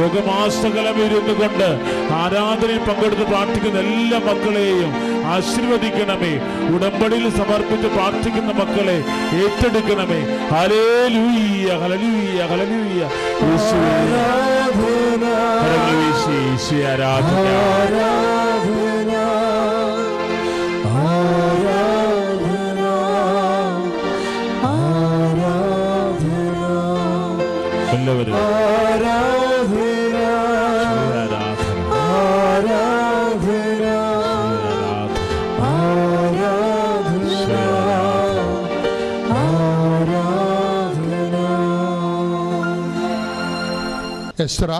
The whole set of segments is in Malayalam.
ലോകമാസകലം ഇരുന്നു കൊണ്ട് ആരാധനയിൽ പങ്കെടുത്ത് പ്രാർത്ഥിക്കുന്ന എല്ലാ മക്കളെയും ആശീർവദിക്കണമേ. ഉടമ്പടിയിൽ സമർപ്പിച്ച് പ്രാർത്ഥിക്കുന്ന മക്കളെ ഏറ്റെടുക്കണമേ. ഹലേലൂയ്യ ഹലലൂയ്യ ഹലലൂയ്യ വീശി ആരാധന. എസ്ര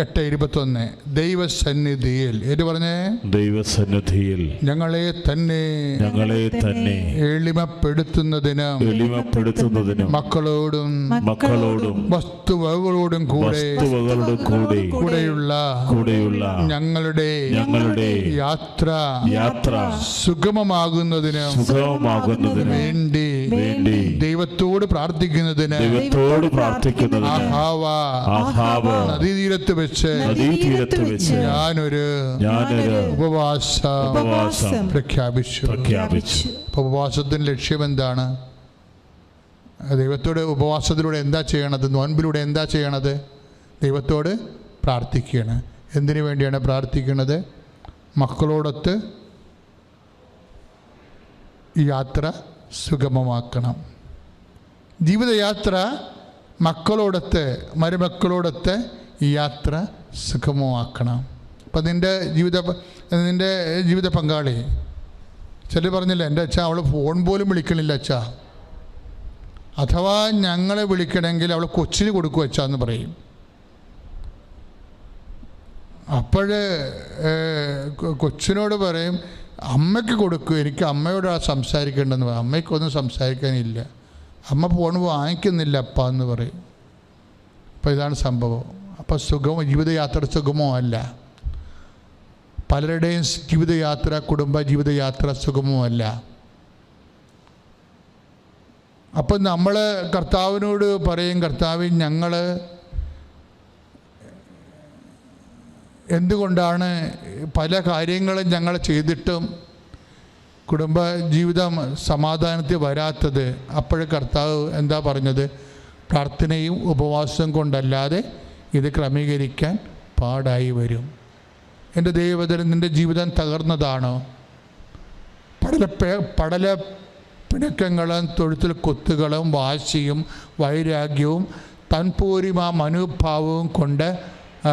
എട്ട് ഇരുപത്തൊന്ന്. ദൈവസന്നിധിയിൽ. ഏത് പറഞ്ഞേ? ദൈവസന്നിധിയിൽ. ഞങ്ങളെ തന്നെ ഞങ്ങളെ തന്നെ എളിമപ്പെടുത്തുന്നതിന് എളിമപ്പെടുത്തുന്നതിനും മക്കളോടും മക്കളോടും വസ്തുവകളോടും കൂടെ വസ്തുവകളോടും കൂടെ കൂടെയുള്ള കൂടെയുള്ള ഞങ്ങളുടെ ഞങ്ങളുടെ യാത്ര യാത്ര സുഗമമാകുന്നതിന് സുഗമമാകുന്നതിനും വേണ്ടി വേണ്ടി ദൈവത്തോട് പ്രാർത്ഥിക്കുന്നതിന് ദൈവത്തോട് പ്രാർത്ഥിക്കുന്നതിന് ആഹാവ. ആഹാവ്. നദീതീരത്ത് വെച്ച് നദീതീരത്ത് വെച്ച് ഞാനൊരു ഞാനൊരു ഉപവാസ ഉപവാസം പ്രഖ്യാപിച്ചു. പ്രഖ്യാപിച്ചു. ഉപവാസത്തിന്റെ ലക്ഷ്യം എന്താണ്? ദൈവത്തോട് ഉപവാസത്തിലൂടെ എന്താ ചെയ്യണത്? നോൻപിലൂടെ എന്താ ചെയ്യണത്? ദൈവത്തോട് പ്രാർത്ഥിക്കുകയാണ്. എന്തിനു വേണ്ടിയാണ് പ്രാർത്ഥിക്കുന്നത്? മക്കളോടൊത്ത് ഈ യാത്ര സുഗമമാക്കണം. ജീവിതയാത്ര മക്കളോടൊത്ത് മരുമക്കളോടൊത്ത് ഈ യാത്ര സുഗമമാക്കണം. അപ്പം നിന്റെ ജീവിത നിന്റെ ജീവിത പങ്കാളി ചിലർ പറഞ്ഞില്ല എന്റെ അച്ഛ അവൾ ഫോൺ പോലും വിളിക്കണില്ല അച്ഛ. അഥവാ ഞങ്ങളെ വിളിക്കണമെങ്കിൽ അവൾ കൊച്ചിന് കൊടുക്കും അച്ഛ എന്ന് പറയും. അപ്പോഴ് കൊച്ചിനോട് പറയും അമ്മയ്ക്ക് കൊടുക്കും എനിക്ക് അമ്മയോടാണ് സംസാരിക്കേണ്ടതെന്ന് പറയും. അമ്മയ്ക്കൊന്നും സംസാരിക്കാനില്ല. അമ്മ ഫോൺ വാങ്ങിക്കുന്നില്ല അപ്പ എന്ന് പറയും. അപ്പോൾ ഇതാണ് സംഭവം. അപ്പോൾ സുഖമോ ജീവിതയാത്ര സുഖമോ അല്ല. പലരുടെയും ജീവിതയാത്ര കുടുംബ ജീവിതയാത്ര സുഖമോ അല്ല. അപ്പം നമ്മൾ കർത്താവിനോട് പറയും കർത്താവ് ഞങ്ങൾ എന്തുകൊണ്ടാണ് പല കാര്യങ്ങളും ഞങ്ങൾ ചെയ്തിട്ടും കുടുംബ ജീവിതം സമാധാനത്തിൽ വരാത്തത് അപ്പോഴേ കർത്താവ് എന്താ പറഞ്ഞത്? പ്രാർത്ഥനയും ഉപവാസവും കൊണ്ടല്ലാതെ ഇത് ക്രമീകരിക്കാൻ പാടായി വരും. എന്റെ ദൈവതരം നിന്റെ ജീവിതം തകർന്നതാണോ? പടല പടല പിണക്കങ്ങളും തൊഴുത്തിൽ കൊത്തുകളും വാശിയും വൈരാഗ്യവും തൻപൂരിമ മനോഭാവവും കൊണ്ട് ആ,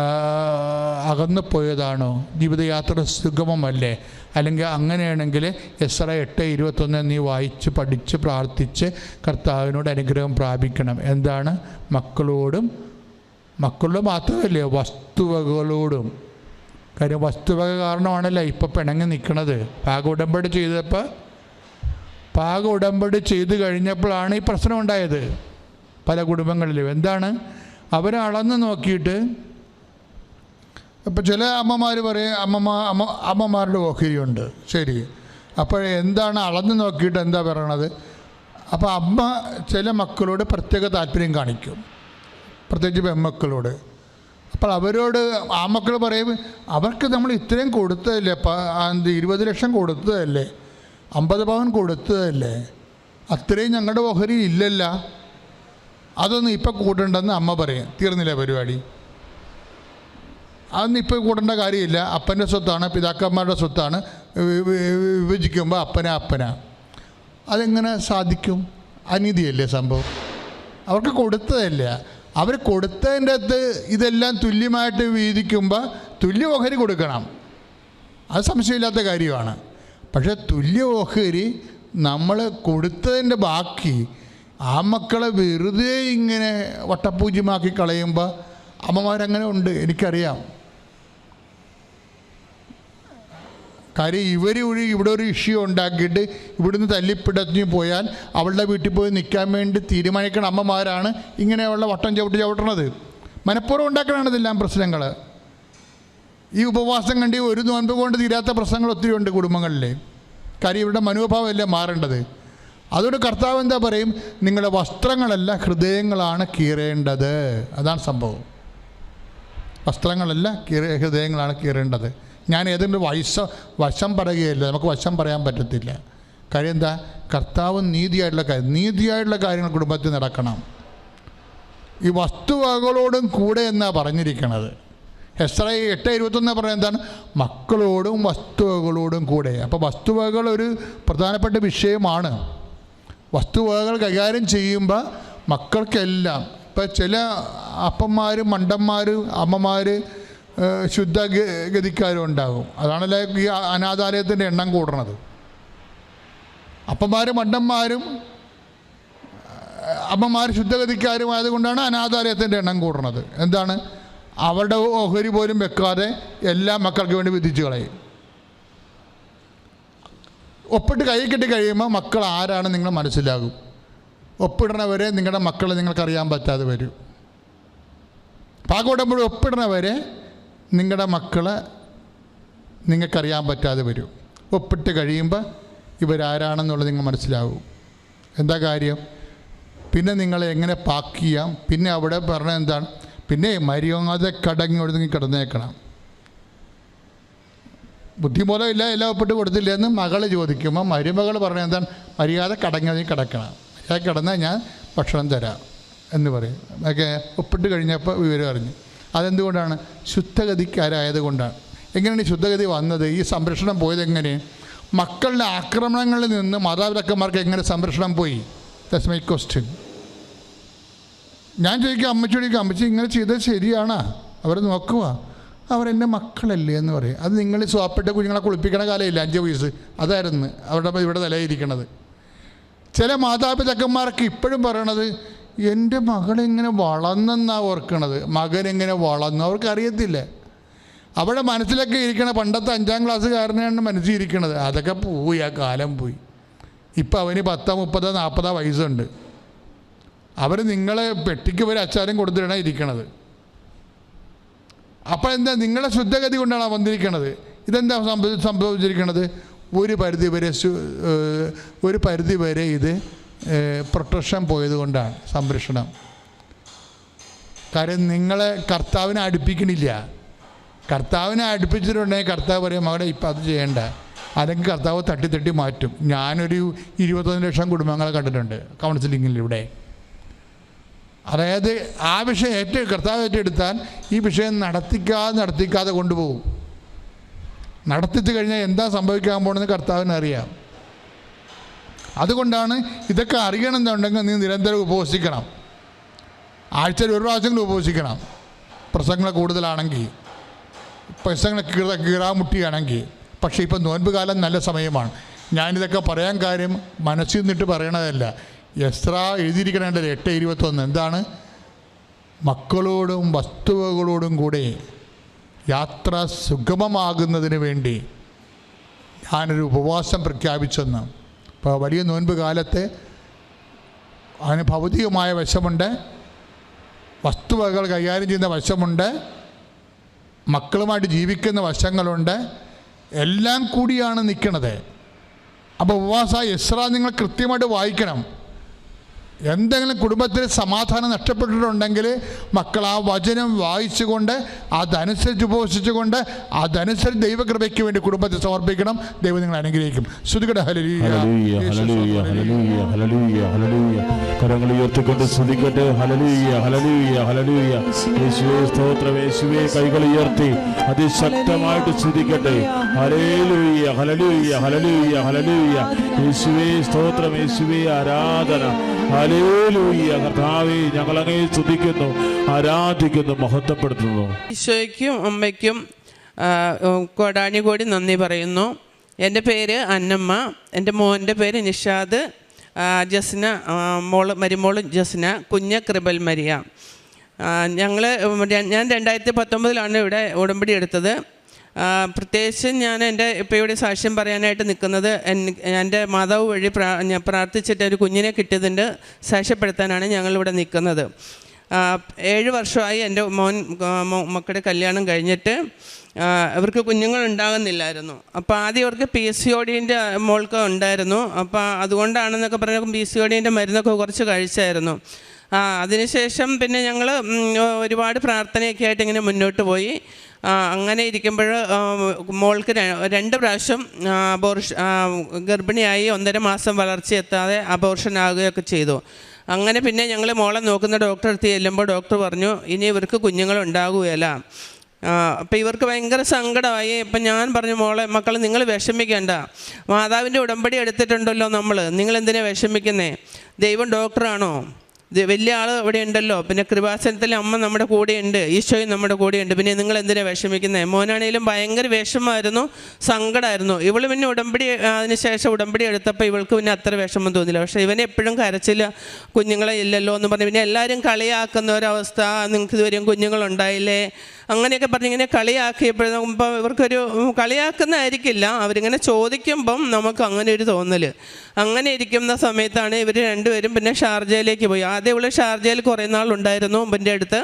അകന്നു പോയതാണോ ജീവിതയാത്ര സുഗമമല്ലേ? അല്ലെങ്കിൽ അങ്ങനെയാണെങ്കിൽ എസ്ര എട്ട് ഇരുപത്തൊന്ന് നീ വായിച്ച് പഠിച്ച് പ്രാർത്ഥിച്ച് കർത്താവിനോട് അനുഗ്രഹം പ്രാപിക്കണം. എന്താണ്? മക്കളോടും മക്കളോട് മാത്രമല്ലേ വസ്തുവകളോടും കാര്യം വസ്തുവക കാരണമാണല്ലോ ഇപ്പം പിണങ്ങി നിൽക്കണത് പാക ഉടമ്പടി ചെയ്തപ്പോൾ പാക ഉടമ്പടി ചെയ്ത് കഴിഞ്ഞപ്പോഴാണ് ഈ പ്രശ്നം ഉണ്ടായത് പല കുടുംബങ്ങളിലും. എന്താണ്? അവരളന്ന് നോക്കിയിട്ട് ഇപ്പം ചില അമ്മമാർ പറയും അമ്മമാ അമ്മ അമ്മമാരുടെ ഓഹരിയുണ്ട്. ശരി. അപ്പോൾ എന്താണ് അളന്ന് നോക്കിയിട്ട് എന്താ പറയണത്? അപ്പോൾ അമ്മ ചില മക്കളോട് പ്രത്യേക താല്പര്യം കാണിക്കും. പ്രത്യേകിച്ച് പെൺമക്കളോട്. അപ്പോൾ അവരോട് ആ മക്കൾ പറയും അവർക്ക് നമ്മൾ ഇത്രയും കൊടുത്തതല്ലേ? ഇരുപത് ലക്ഷം കൊടുത്തതല്ലേ? അമ്പത് പവൻ കൊടുത്തതല്ലേ? അത്രയും ഞങ്ങളുടെ ഓഹരി ഇല്ലല്ല. അതൊന്നും ഇപ്പം കൂട്ടണ്ടെന്ന് അമ്മ പറയും. തീർന്നില്ല പരിപാടി? അതൊന്നും കൂട്ടേണ്ട കാര്യമില്ല. അപ്പന്റെ സ്വത്താണ് പിതാക്കന്മാരുടെ സ്വത്താണ്. വിഭജിക്കുമ്പോൾ അപ്പന അപ്പന. അതെങ്ങനെ സാധിക്കും? അനീതിയല്ലേ സംഭവം? അവർക്ക് കൊടുത്തതല്ല. അവർ കൊടുത്തതിന്റെ അകത്ത് ഇതെല്ലാം തുല്യമായിട്ട് വീതിക്കുമ്പോൾ തുല്യ ഓഹരി കൊടുക്കണം. അത് സംശയമില്ലാത്ത കാര്യമാണ്. പക്ഷേ തുല്യ ഓഹരി നമ്മൾ കൊടുത്തതിന്റെ ബാക്കി ആ മക്കളെ വെറുതെ ഇങ്ങനെ വട്ടപൂജ്യമാക്കി കളയുമ്പോൾ അമ്മമാരങ്ങനെ ഉണ്ട് എനിക്കറിയാം. കാര്യം ഇവർ ഒരു ഇവിടെ ഒരു ഇഷ്യൂ ഉണ്ടാക്കിയിട്ട് ഇവിടുന്ന് തല്ലിപ്പിടഞ്ഞ് പോയാൽ അവളുടെ വീട്ടിൽ പോയി നിൽക്കാൻ വേണ്ടി തീരുമാനിക്കണ അമ്മമാരാണ് ഇങ്ങനെ അവളുടെ വട്ടം ചവിട്ടി ചവിട്ടണത്. മനഃപൂർവം ഉണ്ടാക്കണതാണ് ഇതെല്ലാം പ്രശ്നങ്ങൾ. ഈ ഉപവാസം കണ്ടി ഒരു നോൻപ് കൊണ്ട് തീരാത്ത പ്രശ്നങ്ങൾ ഒത്തിരി ഉണ്ട് കുടുംബങ്ങളിൽ. കാര്യം ഇവരുടെ മനോഭാവമല്ലേ മാറേണ്ടത്? അതുകൊണ്ട് കർത്താവ് എന്താ പറയും? നിങ്ങളുടെ വസ്ത്രങ്ങളല്ല ഹൃദയങ്ങളാണ് കീറേണ്ടത്. അതാണ് സംഭവം. വസ്ത്രങ്ങളല്ല കീറ ഹൃദയങ്ങളാണ് കീറേണ്ടത്. ഞാൻ ഏതെങ്കിലും വയസ്സ വശം പറയുകയല്ല നമുക്ക് വശം പറയാൻ പറ്റത്തില്ല. കാര്യം എന്താ? കർത്താവ് നീതിയായിട്ടുള്ള കാര്യം നീതിയായിട്ടുള്ള കാര്യങ്ങൾ കുടുംബത്തിൽ നടക്കണം. ഈ വസ്തുവകളോടും കൂടെ എന്നാണ് പറഞ്ഞിരിക്കുന്നത് എസ്ര എട്ട് ഇരുപത്തൊന്ന് പറയുന്നത് എന്താണ്? മക്കളോടും വസ്തുവകളോടും കൂടെ. അപ്പോൾ വസ്തുവകൾ ഒരു പ്രധാനപ്പെട്ട വിഷയമാണ്. വസ്തുവകകൾ കൈകാര്യം ചെയ്യുമ്പോൾ മക്കൾക്കെല്ലാം ഇപ്പം ചില അപ്പന്മാരും മണ്ടന്മാരും അമ്മമാർ ശുദ്ധ ഗ- ഗതിക്കാരും ഉണ്ടാകും അതാണല്ലോ ഈ അനാഥാലയത്തിന്റെ എണ്ണം കൂടണത് അപ്പന്മാരും മണ്ടന്മാരും അമ്മമാർ ശുദ്ധഗതിക്കാരുമായതുകൊണ്ടാണ് അനാഥാലയത്തിന്റെ എണ്ണം കൂടണത് എന്താണ്? അവരുടെ ഓഹരി പോലും വെക്കാതെ എല്ലാ മക്കൾക്ക് വേണ്ടി വിധിച്ചു കളയും. ഒപ്പിട്ട് കൈ കെട്ടി കഴിയുമ്പോൾ മക്കൾ ആരാണ് നിങ്ങൾ മനസ്സിലാകും. ഒപ്പിടണവരെ നിങ്ങളുടെ മക്കളെ നിങ്ങൾക്കറിയാൻ പറ്റാതെ വരും. പാകോടുമ്പോൾ ഒപ്പിടണവരെ നിങ്ങളുടെ മക്കളെ നിങ്ങൾക്കറിയാൻ പറ്റാതെ വരും. ഒപ്പിട്ട് കഴിയുമ്പോൾ ഇവരാരാണെന്നുള്ളത് നിങ്ങൾ മനസ്സിലാവും. എന്താ കാര്യം? പിന്നെ നിങ്ങളെ എങ്ങനെ പാക്ക് ചെയ്യാം? പിന്നെ അവിടെ പറഞ്ഞത് എന്താണ്? പിന്നെ മര്യാദ കടങ്ങി ഒഴുങ്ങി കിടന്നേക്കണം. ബുദ്ധിമൂലം ഇല്ല എല്ലാം ഒപ്പിട്ട് കൊടുത്തില്ല എന്ന് മകൾ ചോദിക്കുമ്പോൾ മരുമകൾ പറഞ്ഞ എന്താണ്? മര്യാദ കടങ്ങി കിടക്കണം. മര്യാദ കിടന്നാൽ ഞാൻ ഭക്ഷണം തരാം എന്ന് പറയും. ഒക്കെ ഒപ്പിട്ട് കഴിഞ്ഞപ്പോൾ വിവരം അറിഞ്ഞു. അതെന്തുകൊണ്ടാണ്? ശുദ്ധഗതിക്കാരായത് കൊണ്ടാണ് എങ്ങനെയാണ് ഈ ശുദ്ധഗതി വന്നത്? ഈ സംരക്ഷണം പോയത് എങ്ങനെ? മക്കളുടെ ആക്രമണങ്ങളിൽ നിന്ന് മാതാപിതാക്കന്മാർക്ക് എങ്ങനെ സംരക്ഷണം പോയി? ദസ് മൈ ക്വസ്റ്റ്യൻ ഞാൻ ചോദിക്കുക അമ്മച്ചി ചോദിക്കുക അമ്മച്ചി ഇങ്ങനെ ചെയ്തത് ശരിയാണോ? അവർ നോക്കുക അവരെന്റെ മക്കളല്ലേ? എന്ന് പറയും. അത് നിങ്ങൾ സ്വാപ്പിട്ട കുഞ്ഞുങ്ങളെ കുളിപ്പിക്കണ കാലമില്ല അഞ്ച് വയസ്സ്? അതായിരുന്നു. അവരുടെ ഇവിടെ നിലയിരിക്കണത്. ചില മാതാപിതാക്കന്മാർക്ക് ഇപ്പോഴും പറയണത് എന്റെ മകളെങ്ങനെ വളർന്നെന്നാണ് ഓർക്കണത്. മകനെങ്ങനെ വളർന്നു. അവർക്കറിയത്തില്ല? അവിടെ മനസ്സിലൊക്കെ ഇരിക്കണ പണ്ടത്തെ അഞ്ചാം ക്ലാസ്സുകാരനെയാണ് മനസ്സിലിരിക്കണത് അതൊക്കെ പോയി ആ കാലം പോയി. ഇപ്പം അവന് പത്തോ മുപ്പതോ നാൽപ്പതോ വയസ്സുണ്ട്. അവർ നിങ്ങളെ പെട്ടിക്ക് ഒരു അച്ചാരം കൊടുത്തിട്ടാണ് ഇരിക്കണത്. അപ്പോൾ എന്താ നിങ്ങളെ ശുദ്ധഗതി കൊണ്ടാണ് വന്നിരിക്കണത്? ഇതെന്താ സംഭവ സംഭവിച്ചിരിക്കണത്? ഒരു പരിധി വരെ ഒരു പരിധി വരെ ഇത് പ്രൊട്ടക്ഷൻ പോയതുകൊണ്ടാണ് സംരക്ഷണം. കാര്യം നിങ്ങളെ കർത്താവിനെ അടുപ്പിക്കണില്ല. കർത്താവിനെ അടുപ്പിച്ചിട്ടുണ്ടെങ്കിൽ കർത്താവ് പറയും മകളെ ഇപ്പം അത് ചെയ്യേണ്ട. അല്ലെങ്കിൽ കർത്താവ് തട്ടി തട്ടി മാറ്റും. ഞാനൊരു ഇരുപത്തൊന്ന് ലക്ഷം കുടുംബങ്ങളെ കണ്ടിട്ടുണ്ട് കൗൺസിലിങ്ങിലൂടെ അതായത് ആ വിഷയം ഏറ്റവും കർത്താവ് ഏറ്റെടുത്താൽ ഈ വിഷയം നടത്തിക്കാതെ നടത്തിക്കാതെ കൊണ്ടുപോകും. നടത്തിച്ചു കഴിഞ്ഞാൽ എന്താ സംഭവിക്കാൻ പോകണമെന്ന് കർത്താവിന് അറിയാം. അതുകൊണ്ടാണ് ഇതൊക്കെ അറിയണമെന്നുണ്ടെങ്കിൽ നീ നിരന്തരം ഉപവസിക്കണം ആഴ്ചയിൽ ഒരു പ്രാവശ്യമെങ്കിലും ഉപവസിക്കണം പ്രസംഗങ്ങൾ കൂടുതലാണെങ്കിൽ പ്രസംഗങ്ങൾ കീറ കീറാമുട്ടിയാണെങ്കിൽ. പക്ഷേ ഇപ്പം നോൻപ് കാലം നല്ല സമയമാണ്. ഞാനിതൊക്കെ പറയാൻ കാര്യം മനസ്സിൽ നിന്നിട്ട് പറയണതല്ല. എസ്ര എഴുതിയിരിക്കണേണ്ടത് എട്ട് ഇരുപത്തൊന്ന് എന്താണ്? മക്കളോടും വസ്തുവകളോടും കൂടെ യാത്ര സുഗമമാകുന്നതിന് വേണ്ടി ഞാനൊരു ഉപവാസം പ്രഖ്യാപിച്ചെന്ന്. ഇപ്പോൾ വലിയ നോൻപ് കാലത്ത് അതിന് ഭൗതികമായ വശമുണ്ട് വസ്തുവകകൾ കൈകാര്യം ചെയ്യുന്ന വശമുണ്ട് മക്കളുമായിട്ട് ജീവിക്കുന്ന വശങ്ങളുണ്ട്. എല്ലാം കൂടിയാണ് നിൽക്കുന്നത് അപ്പോൾ ഉപവാസ എസ്ര നിങ്ങൾ കൃത്യമായിട്ട് വായിക്കണം. എന്തെങ്കിലും കുടുംബത്തിൽ സമാധാനം നഷ്ടപ്പെട്ടിട്ടുണ്ടെങ്കിൽ മക്കൾ ആ വചനം വായിച്ചുകൊണ്ട് അതനുസരിച്ച് ഉപവസിച്ചുകൊണ്ട് അതനുസരിച്ച് ദൈവകൃപയ്ക്ക് വേണ്ടി കുടുംബത്തെ സമർപ്പിക്കണം. ദൈവം നിങ്ങൾ അനുഗ്രഹിക്കും. ശ്രുതികട കരങ്ങൾ ഉയർത്തിക്കൊണ്ട് ശ്രദ്ധിക്കട്ടെ ഹല്ലേലൂയ ഹല്ലേലൂയ ഹല്ലേലൂയ. യേശുവേ സ്തോത്രം. യേശുവേ കൈകൾ ഉയർത്തി അതിശക്തമായിട്ട് ശ്രദ്ധിക്കട്ടെ ഹല്ലേലൂയ ഹല്ലേലൂയ ഹല്ലേലൂയ ഹല്ലേലൂയ. യേശുവേ സ്തോത്രം. യേശുവേ ആരാധന. ഹല്ലേലൂയ കർത്താവേ ഞങ്ങൾ അങ്ങേ സ്തുതിക്കുന്നു ആരാധിക്കുന്നു മഹത്വപ്പെടുത്തുന്നു. ഈശോയ്ക്കും അമ്മയ്ക്കും കോടാനി കൂടി നന്ദി പറയുന്നു. എന്റെ പേര് അന്നമ്മ എന്റെ മോന്റെ പേര് നിഷാദ് ജസ്ന മോൾ മരുമോൾ ജസ്ന കുഞ്ഞ കൃപൽ മരിയ. ഞങ്ങൾ ഞാൻ രണ്ടായിരത്തി പത്തൊമ്പതിലാണ് ഇവിടെ ഉടമ്പടി എടുത്തത്. പ്രത്യേകിച്ച് ഞാൻ എന്റെ ഇപ്പോൾ ഇവിടെ സാക്ഷ്യം പറയാനായിട്ട് നിൽക്കുന്നത് എന്റെ മാതാവ് വഴി പ്രാ പ്രാർത്ഥിച്ചിട്ട് ഒരു കുഞ്ഞിനെ കിട്ടിയതിന്റെ സാക്ഷ്യപ്പെടുത്താനാണ് ഞങ്ങളിവിടെ നിൽക്കുന്നത്. ഏഴ് വർഷമായി എന്റെ മോൻ മക്കളുടെ കല്യാണം കഴിഞ്ഞിട്ട് അവർക്ക് കുഞ്ഞുങ്ങൾ ഉണ്ടാകുന്നില്ലായിരുന്നു. അപ്പോൾ ആദ്യം അവർക്ക് പി എസ് സി ഒ മോൾക്ക് ഉണ്ടായിരുന്നു. അപ്പോൾ അതുകൊണ്ടാണെന്നൊക്കെ പറഞ്ഞപ്പോൾ പി സി ഒ മരുന്നൊക്കെ കുറച്ച് കഴിച്ചായിരുന്നു. ആ അതിനുശേഷം പിന്നെ ഞങ്ങൾ ഒരുപാട് പ്രാർത്ഥനയൊക്കെ ആയിട്ട് ഇങ്ങനെ മുന്നോട്ട് പോയി. അങ്ങനെ ഇരിക്കുമ്പോൾ മോൾക്ക് രണ്ട് പ്രാവശ്യം അബോർഷ ഗർഭിണിയായി ഒന്നര മാസം വളർച്ച എത്താതെ അബോർഷൻ ആകുകയൊക്കെ ചെയ്തു. അങ്ങനെ പിന്നെ ഞങ്ങൾ മോളെ നോക്കുന്ന ഡോക്ടറെ അടുത്ത് ചെല്ലുമ്പോൾ ഡോക്ടർ പറഞ്ഞു ഇനി ഇവർക്ക് കുഞ്ഞുങ്ങൾ ഉണ്ടാകുകയല്ല. അപ്പോൾ ഇവർക്ക് ഭയങ്കര സങ്കടമായി. ഇപ്പം ഞാൻ പറഞ്ഞു മോളെ മക്കൾ നിങ്ങൾ വിഷമിക്കേണ്ട. മാതാവിന്റെ ഉടമ്പടി എടുത്തിട്ടുണ്ടല്ലോ നമ്മൾ നിങ്ങൾ എന്തിനാണ് വിഷമിക്കുന്നേ? ദൈവം ഡോക്ടറാണോ വലിയ ആൾ ഇവിടെ ഉണ്ടല്ലോ. പിന്നെ കൃപാസനത്തിലെ അമ്മ നമ്മുടെ കൂടെയുണ്ട് ഈശോയും നമ്മുടെ കൂടെയുണ്ട് പിന്നെ നിങ്ങൾ എന്തിനാണ് വിഷമിക്കുന്നത് മോനാണേലും ഭയങ്കര വിഷമമായിരുന്നു. സങ്കടമായിരുന്നു ഇവൾ പിന്നെ ഉടമ്പടി അതിനുശേഷം അതിന് ശേഷം ഉടമ്പടി എടുത്തപ്പോൾ ഇവൾക്ക് പിന്നെ അത്ര വിഷമം തോന്നില്ല പക്ഷേ ഇവനെ എപ്പോഴും കരച്ചില്ല കുഞ്ഞുങ്ങളെ ഇല്ലല്ലോ എന്ന് പറഞ്ഞ് പിന്നെ എല്ലാവരും കളിയാക്കുന്ന ഒരവസ്ഥ. നിങ്ങൾക്ക് ഇതുവരെയും കുഞ്ഞുങ്ങളുണ്ടായില്ലേ? അങ്ങനെയൊക്കെ പറഞ്ഞ് ഇങ്ങനെ കളിയാക്കിയപ്പോഴും ഇവർക്കൊരു കളിയാക്കുന്നതായിരിക്കില്ല. അവരിങ്ങനെ ചോദിക്കുമ്പം നമുക്ക് അങ്ങനെ ഒരു തോന്നൽ അങ്ങനെ ഇരിക്കുന്ന സമയത്താണ് ഇവർ രണ്ടുപേരും പിന്നെ ഷാർജയിലേക്ക് പോയി. ആദ്യം ഇവൾ ഷാർജയിൽ കുറേ നാളുണ്ടായിരുന്നു മുമ്പിന്റെ അടുത്ത്.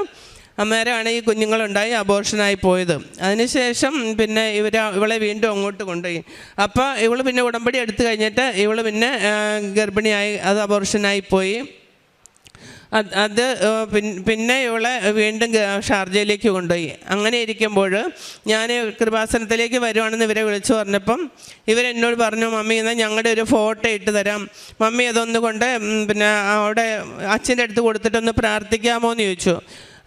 അന്നേരമാണ് ഈ കുഞ്ഞുങ്ങളുണ്ടായി അബോർഷനായി പോയത്. അതിനുശേഷം പിന്നെ ഇവർ ഇവളെ വീണ്ടും അങ്ങോട്ട് കൊണ്ടുപോയി. അപ്പോൾ ഇവൾ പിന്നെ ഉടമ്പടി എടുത്തു കഴിഞ്ഞിട്ട് ഇവൾ പിന്നെ ഗർഭിണിയായി അത് അബോർഷനായി പോയി. അത് പിന്നെ ഇവളെ വീണ്ടും ഷാർജയിലേക്ക് കൊണ്ടുപോയി. അങ്ങനെ ഇരിക്കുമ്പോൾ ഞാൻ കൃപാസനത്തിലേക്ക് വരുവാണെന്ന് ഇവരെ വിളിച്ചു പറഞ്ഞപ്പം ഇവരെന്നോട് പറഞ്ഞു മമ്മി എന്നാൽ ഞങ്ങളുടെ ഒരു ഫോട്ടോ ഇട്ട് തരാം. മമ്മി അതൊന്നുകൊണ്ട് പിന്നെ അവിടെ അച്ഛന്റെ അടുത്ത് കൊടുത്തിട്ടൊന്ന് പ്രാർത്ഥിക്കാമോ എന്ന് ചോദിച്ചു.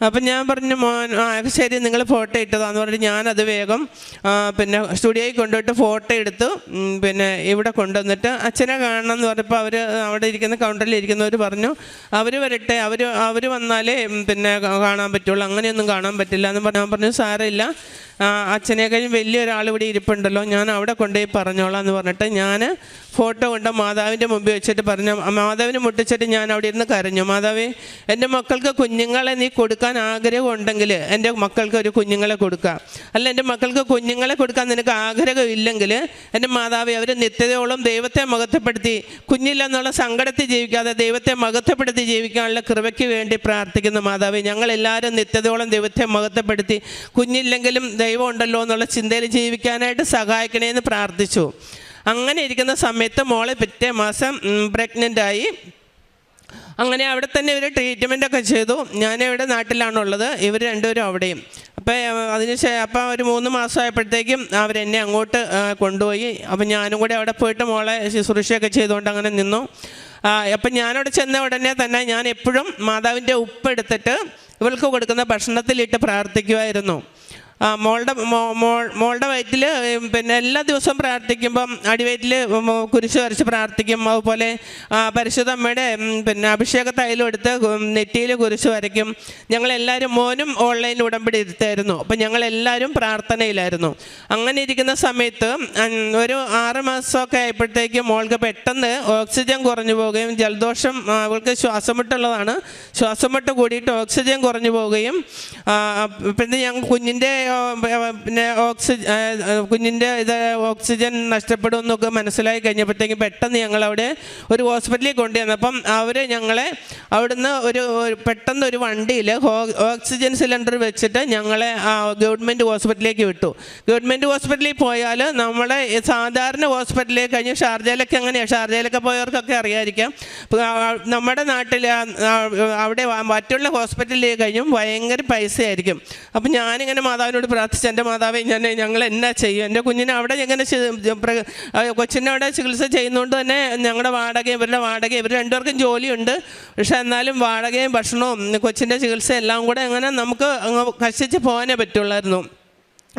അപ്പം ഞാൻ പറഞ്ഞു മോൻ ആ ശരി നിങ്ങൾ ഫോട്ടോ ഇട്ടതാന്ന് പറഞ്ഞിട്ട് ഞാനത് വേഗം പിന്നെ സ്റ്റുഡിയോയിൽ കൊണ്ടുപോയിട്ട് ഫോട്ടോ എടുത്തു. പിന്നെ ഇവിടെ കൊണ്ടുവന്നിട്ട് അച്ഛനെ കാണണം എന്ന് പറഞ്ഞപ്പോൾ അവർ അവിടെ ഇരിക്കുന്ന കൗണ്ടറിൽ ഇരിക്കുന്നവർ പറഞ്ഞു അവർ വരട്ടെ അവർ അവർ വന്നാലേ പിന്നെ കാണാൻ പറ്റുള്ളൂ അങ്ങനെയൊന്നും കാണാൻ പറ്റില്ല എന്ന് പറഞ്ഞാൽ പറഞ്ഞു സാരമില്ല ആ, വലിയ ഒരാൾ ഇവിടെ ഇരിപ്പുണ്ടല്ലോ ഞാൻ അവിടെ കൊണ്ടുപോയി പറഞ്ഞോളാം എന്ന് പറഞ്ഞിട്ട് ഞാൻ ഫോട്ടോ കൊണ്ട് മാതാവിന്റെ മുമ്പിൽ വെച്ചിട്ട് പറഞ്ഞു മാതാവിനെ മുട്ടിച്ചിട്ട് ഞാൻ അവിടെ ഇരുന്ന് കരഞ്ഞു. മാതാവേ എന്റെ മക്കൾക്ക് കുഞ്ഞുങ്ങളെ നീ കൊടുക്കാൻ ആഗ്രഹമുണ്ടെങ്കിൽ എന്റെ മക്കൾക്ക് ഒരു കുഞ്ഞുങ്ങളെ കൊടുക്കാം അല്ല എന്റെ മക്കൾക്ക് കുഞ്ഞുങ്ങളെ കൊടുക്കാൻ നിനക്ക് ആഗ്രഹം ഇല്ലെങ്കിൽ എന്റെ മാതാവ് അവർ നിത്യതയോളം ദൈവത്തെ മഹത്വപ്പെടുത്തി. കുഞ്ഞില്ലെന്നുള്ള സങ്കടത്തിൽ ജീവിക്കാതെ ദൈവത്തെ മഹത്വപ്പെടുത്തി ജീവിക്കാനുള്ള കൃപയ്ക്ക് വേണ്ടി പ്രാർത്ഥിക്കുന്ന മാതാവ്. ഞങ്ങളെല്ലാവരും നിത്യതയോളം ദൈവത്തെ മഹത്വപ്പെടുത്തി. കുഞ്ഞില്ലെങ്കിലും ദൈവം ഉണ്ടല്ലോ എന്നുള്ള ചിന്തയിൽ ജീവിക്കാനായിട്ട് സഹായിക്കണേന്ന് പ്രാർത്ഥിച്ചു. അങ്ങനെ ഇരിക്കുന്ന സമയത്ത് മോളെ പിറ്റേ മാസം പ്രഗ്നന്റ് ആയി. അങ്ങനെ അവിടെ തന്നെ ഇവർ ട്രീറ്റ്മെന്റ് ഒക്കെ ചെയ്തു. ഞാനിവിടെ നാട്ടിലാണുള്ളത്. ഇവർ രണ്ടുപേരും അവിടെയും. അപ്പോൾ അതിന് ശേഷം അപ്പോൾ ഒരു മൂന്ന് മാസമായപ്പോഴത്തേക്കും അവരെന്നെ അങ്ങോട്ട് കൊണ്ടുപോയി. അപ്പം ഞാനും കൂടി അവിടെ പോയിട്ട് മോളെ ശുശ്രൂഷയൊക്കെ ചെയ്തുകൊണ്ട് അങ്ങനെ നിന്നു. അപ്പം ഞാനവിടെ ചെന്ന ഉടനെ തന്നെ ഞാൻ എപ്പോഴും മാതാവിന്റെ ഉപ്പ് എടുത്തിട്ട് ഇവൾക്ക് കൊടുക്കുന്ന ഭക്ഷണത്തിലിട്ട് പ്രാർത്ഥിക്കുമായിരുന്നു ആ, മോളുടെ മോളുടെ വയറ്റിൽ പിന്നെ എല്ലാ ദിവസവും പ്രാർത്ഥിക്കുമ്പം അടിവയറ്റിൽ കുരിശ് വരച്ച് പ്രാർത്ഥിക്കും. അതുപോലെ പരിശുദ്ധ അമ്മയുടെ പിന്നെ അഭിഷേക തൈലം എടുത്ത് നെറ്റിയിൽ കുരിശ് വരയ്ക്കും. ഞങ്ങളെല്ലാവരും മോനും ഓൺലൈനിൽ ഉടമ്പടി ഇരുത്തായിരുന്നു അപ്പം ഞങ്ങളെല്ലാവരും പ്രാർത്ഥനയിലായിരുന്നു. അങ്ങനെ ഇരിക്കുന്ന സമയത്ത് ഒരു ആറ് മാസമൊക്കെ ആയപ്പോഴത്തേക്കും മോൾക്ക് പെട്ടെന്ന് ഓക്സിജൻ കുറഞ്ഞു പോവുകയും ജലദോഷം ശ്വാസം അവൾക്ക് ശ്വാസം ശ്വാസമുട്ട് കൂടിയിട്ട് ഓക്സിജൻ കുറഞ്ഞു പോവുകയും പിന്നെ ഞങ്ങൾ കുഞ്ഞിന്റെ പിന്നെ ഓക്സിജൻ കുഞ്ഞിന്റെ ഇത് ഓക്സിജൻ നഷ്ടപ്പെടും എന്നൊക്കെ മനസ്സിലായി കഴിഞ്ഞപ്പോഴത്തേക്കും പെട്ടെന്ന് ഞങ്ങൾ അവിടെ ഒരു ഹോസ്പിറ്റലിൽ കൊണ്ടുവന്നപ്പം അവർ ഞങ്ങളെ അവിടുന്ന് ഒരു പെട്ടെന്ന് ഒരു വണ്ടിയിൽ ഓക്സിജൻ സിലിണ്ടർ വെച്ചിട്ട് ഞങ്ങളെ ഗവൺമെന്റ് ഹോസ്പിറ്റലിലേക്ക് വിട്ടു. ഗവൺമെന്റ് ഹോസ്പിറ്റലിൽ പോയാൽ നമ്മളെ സാധാരണ ഹോസ്പിറ്റലിലേക്ക് കഴിഞ്ഞ് ഷാർജയിലൊക്കെ എങ്ങനെയാണ് ഷാർജയിലൊക്കെ പോയവർക്കൊക്കെ അറിയാമായിരിക്കാം നമ്മുടെ നാട്ടിൽ അവിടെ മറ്റുള്ള ഹോസ്പിറ്റലിൽ കഴിഞ്ഞും ഭയങ്കര പൈസയായിരിക്കും. അപ്പം ഞാനിങ്ങനെ മാതാവിനോട് പ്രാർത്ഥിച്ചു എന്റെ മാതാവേ ഞാൻ ഞങ്ങൾ എന്നാ ചെയ്യും? എന്റെ കുഞ്ഞിനെ അവിടെ എങ്ങനെ കൊച്ചിനെ അവിടെ ചികിത്സ ചെയ്യുന്നതുകൊണ്ട് തന്നെ ഞങ്ങളുടെ വാടക ഇവരുടെ വാടക ഇവർ രണ്ടുപേർക്കും ജോലിയുണ്ട്. പക്ഷേ എന്നാലും വാടകയും ഭക്ഷണവും കൊച്ചിന്റെ ചികിത്സ എല്ലാം കൂടെ എങ്ങനെ നമുക്ക് അങ്ങ് കഷിച്ച് പോകാനേ പറ്റുള്ളായിരുന്നു.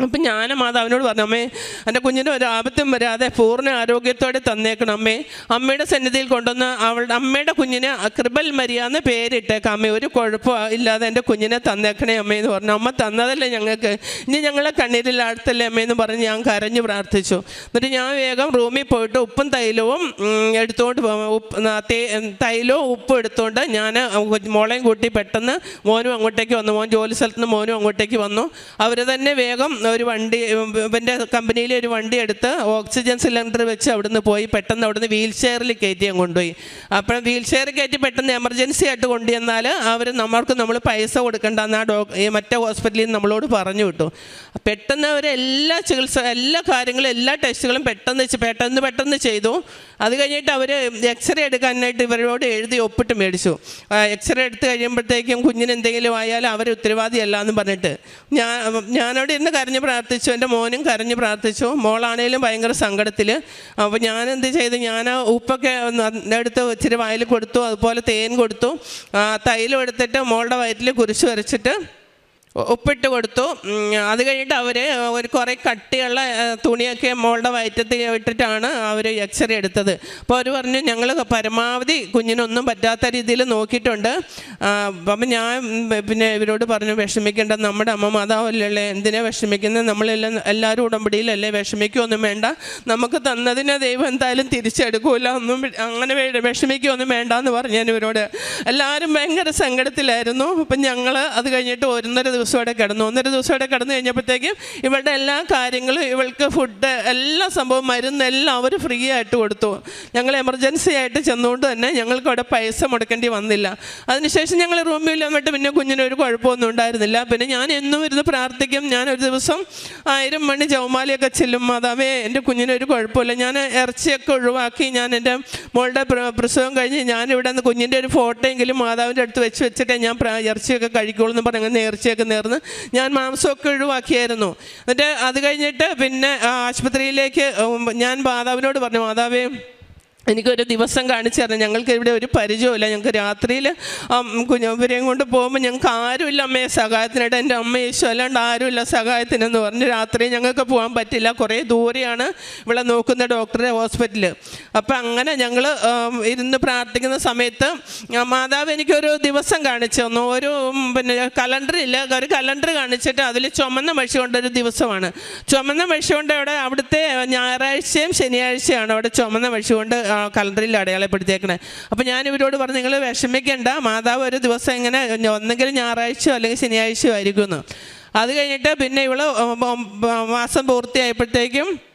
അപ്പം ഞാൻ മാതാവിനോട് പറഞ്ഞു അമ്മേ എന്റെ കുഞ്ഞിന് ഒരു ആപത്തും വരാതെ പൂർണ ആരോഗ്യത്തോടെ തന്നേക്കണം അമ്മേ. അമ്മയുടെ സന്നിധിയിൽ കൊണ്ടുവന്ന് അവളുടെ അമ്മയുടെ കുഞ്ഞിന് കൃപൽ മരിയാന്ന് പേരിട്ടേക്കാം അമ്മേ. ഒരു കുഴപ്പം ഇല്ലാതെ എന്റെ കുഞ്ഞിനെ തന്നേക്കണേ അമ്മേ എന്ന് പറഞ്ഞു. അമ്മ തന്നതല്ലേ ഞങ്ങൾക്ക്. ഇനി ഞങ്ങളെ കണ്ണീരിൽ ആഴ്ത്തല്ലേ അമ്മേ എന്ന് പറഞ്ഞ് ഞാൻ കരഞ്ഞു പ്രാർത്ഥിച്ചു. എന്നിട്ട് ഞാൻ വേഗം റൂമിൽ പോയിട്ട് ഉപ്പും തൈലവും എടുത്തുകൊണ്ട് തൈലവും ഉപ്പും എടുത്തുകൊണ്ട് ഞാൻ മോളെയും കൂട്ടി പെട്ടെന്ന് മോനും അങ്ങോട്ടേക്ക് വന്നു. മോൻ ജോലി സ്ഥലത്ത് നിന്ന് മോനും അങ്ങോട്ടേക്ക് വന്നു. അവർ തന്നെ വേഗം ഒരു വണ്ടി ഇവന്റെ കമ്പനിയിലെ ഒരു വണ്ടി എടുത്ത് ഓക്സിജൻ സിലിണ്ടർ വെച്ച് അവിടുന്ന് പോയി പെട്ടെന്ന് അവിടുന്ന് വീൽ ചെയറിൽ കയറ്റി അങ്ങ് കൊണ്ടുപോയി. അപ്പം വീൽ ചെയർ കയറ്റി പെട്ടെന്ന് എമർജൻസി ആയിട്ട് കൊണ്ടുവന്നാൽ അവർ നമ്മൾക്ക് നമ്മൾ പൈസ കൊടുക്കേണ്ടെന്ന് ആ ഡോ മറ്റേ ഹോസ്പിറ്റലിൽ നിന്ന് നമ്മളോട് പറഞ്ഞു വിട്ടു. പെട്ടെന്ന് അവർ എല്ലാ ചികിത്സ എല്ലാ കാര്യങ്ങളും എല്ലാ ടെസ്റ്റുകളും പെട്ടെന്ന് പെട്ടെന്ന് പെട്ടെന്ന് ചെയ്തു. അത് കഴിഞ്ഞിട്ട് അവർ എക്സ്റേ എടുക്കാനായിട്ട് ഇവരോട് എഴുതി ഒപ്പിട്ട് മേടിച്ചു. എക്സ്റേ എടുത്ത് കഴിയുമ്പോഴത്തേക്കും കുഞ്ഞിന് എന്തെങ്കിലും ആയാലും അവർ ഉത്തരവാദിയല്ല എന്ന് പറഞ്ഞിട്ട്. ഞാൻ ഞാനവിടെ ഇരുന്ന് കരഞ്ഞ് പ്രാർത്ഥിച്ചു എന്റെ മോനും കരഞ്ഞ് പ്രാർത്ഥിച്ചു. മോളാണേലും ഭയങ്കര സങ്കടത്തിൽ അപ്പോൾ ഞാൻ എന്ത് ചെയ്തു? ഞാൻ ആ ഉപ്പൊക്കെ എടുത്ത് ഇച്ചിരി വായിൽ കൊടുത്തു അതുപോലെ തേൻ കൊടുത്തു. തൈലം എടുത്തിട്ട് മോളുടെ വയറ്റിൽ കുരിശ് വരച്ചിട്ട് ഉപ്പിട്ട് കൊടുത്തു. അത് കഴിഞ്ഞിട്ട് അവർ ഒരു കുറേ കട്ടിയുള്ള തുണിയൊക്കെ മോളുടെ വയറ്റത്തിൽ ഇട്ടിട്ടാണ് അവർ എക്സ്റേ എടുത്തത്. അപ്പോൾ അവർ പറഞ്ഞു ഞങ്ങൾ പരമാവധി കുഞ്ഞിനൊന്നും പറ്റാത്ത രീതിയിൽ നോക്കിയിട്ടുണ്ട്. അപ്പം ഞാൻ പിന്നെ ഇവരോട് പറഞ്ഞു വിഷമിക്കേണ്ട നമ്മുടെ അമ്മ മാതാവല്ലേ എന്തിനാ വിഷമിക്കുന്നത് നമ്മളെല്ലാം എല്ലാവരും ഉടമ്പടിയിലല്ലേ വിഷമിക്കുകയൊന്നും വേണ്ട. നമുക്ക് തന്നതിനെ ദൈവം എന്തായാലും തിരിച്ചെടുക്കൂല. ഒന്നും അങ്ങനെ വിഷമിക്കുകയൊന്നും വേണ്ട എന്ന് പറഞ്ഞു ഞാൻ ഇവരോട്. എല്ലാവരും ഭയങ്കര സങ്കടത്തിലായിരുന്നു. അപ്പം ഞങ്ങൾ അത് കഴിഞ്ഞിട്ട് ഒന്നര ദിവസം ഇവിടെ കിടന്നു. ഒന്നര ദിവസം അവിടെ കിടന്നു കഴിഞ്ഞപ്പോഴത്തേക്കും ഇവളുടെ എല്ലാ കാര്യങ്ങളും ഇവൾക്ക് ഫുഡ് എല്ലാ സംഭവം മരുന്ന് എല്ലാം അവർ ഫ്രീ ആയിട്ട് കൊടുത്തു. ഞങ്ങൾ എമർജൻസി ആയിട്ട് ചെന്നുകൊണ്ട് തന്നെ ഞങ്ങൾക്ക് അവിടെ പൈസ മുടക്കേണ്ടി വന്നില്ല. അതിനുശേഷം ഞങ്ങൾ റൂമിൽ വന്നിട്ട് പിന്നെ കുഞ്ഞിന് ഒരു കുഴപ്പമൊന്നും ഉണ്ടായിരുന്നില്ല. പിന്നെ ഞാൻ എന്നും ഇരുന്ന് പ്രാർത്ഥിക്കും. ഞാൻ ഒരു ദിവസം ആയിരം മണി ജവമാലയൊക്കെ ചെല്ലും. മാതാവേ എന്റെ കുഞ്ഞിനൊരു കുഴപ്പമില്ല. ഞാൻ ഇറച്ചിയൊക്കെ ഒഴിവാക്കി. ഞാൻ എന്റെ മോളുടെ പ്രസവം കഴിഞ്ഞ് ഞാനിവിടെ നിന്ന് കുഞ്ഞിന്റെ ഒരു ഫോട്ടോ എങ്കിലും മാതാവിന്റെ അടുത്ത് വെച്ച് വെച്ചിട്ടേ ഞാൻ ഇറച്ചിയൊക്കെ കഴിക്കുള്ളൂ എന്ന് പറഞ്ഞ് നേർച്ചയൊക്കെ നേർന്ന് ഞാൻ മാംസമൊക്കെ ഒഴിവാക്കിയായിരുന്നു. എന്നിട്ട് അത് കഴിഞ്ഞിട്ട് പിന്നെ ആശുപത്രിയിലേക്ക് ഞാൻ മാതാവിനോട് പറഞ്ഞു മാതാവേ എനിക്കൊരു ദിവസം കാണിച്ചു തരണം. ഞങ്ങൾക്ക് ഇവിടെ ഒരു പരിചയമില്ല ഞങ്ങൾക്ക് രാത്രിയിൽ കുഞ്ഞവരെയും കൊണ്ട് പോകുമ്പോൾ ഞങ്ങൾക്ക് ആരുമില്ല അമ്മയെ സഹായത്തിനായിട്ട് എന്റെ അമ്മ യേശു. അല്ലാണ്ട് ആരുമില്ല സഹായത്തിനെന്ന് പറഞ്ഞ് രാത്രി ഞങ്ങൾക്ക് പോകാൻ പറ്റില്ല. കുറേ ദൂരെയാണ് ഇവിടെ നോക്കുന്ന ഡോക്ടറെ ഹോസ്പിറ്റൽ അപ്പം അങ്ങനെ ഞങ്ങൾ ഇരുന്ന് പ്രാർത്ഥിക്കുന്ന സമയത്ത് മാതാവ് എനിക്കൊരു ദിവസം കാണിച്ചു തന്നു. ഒരു പിന്നെ കലണ്ടറില്ല. ഒരു കലണ്ടർ കാണിച്ചിട്ട് അതിൽ ചുമന്ന മഷി കൊണ്ടൊരു ദിവസമാണ്. ചുമന്ന മഷി കൊണ്ട് അവിടെ അവിടുത്തെ ഞായറാഴ്ചയും ശനിയാഴ്ചയാണ് അവിടെ ചുമന്ന മഷി കൊണ്ട് കലണ്ടറിൽ അടയാളപ്പെടുത്തിയേക്കണേ. അപ്പോൾ ഞാൻ ഇവരോട് പറഞ്ഞു നിങ്ങൾ വിഷമിക്കേണ്ട മാതാവ് ഒരു ദിവസം ഇങ്ങനെ ഒന്നെങ്കിലും ഞായറാഴ്ചയോ അല്ലെങ്കിൽ ശനിയാഴ്ചയോ ആയിരിക്കുമെന്ന്. അത് കഴിഞ്ഞിട്ട് പിന്നെ ഇവൾ മാസം പൂർത്തിയായപ്പോഴത്തേക്കും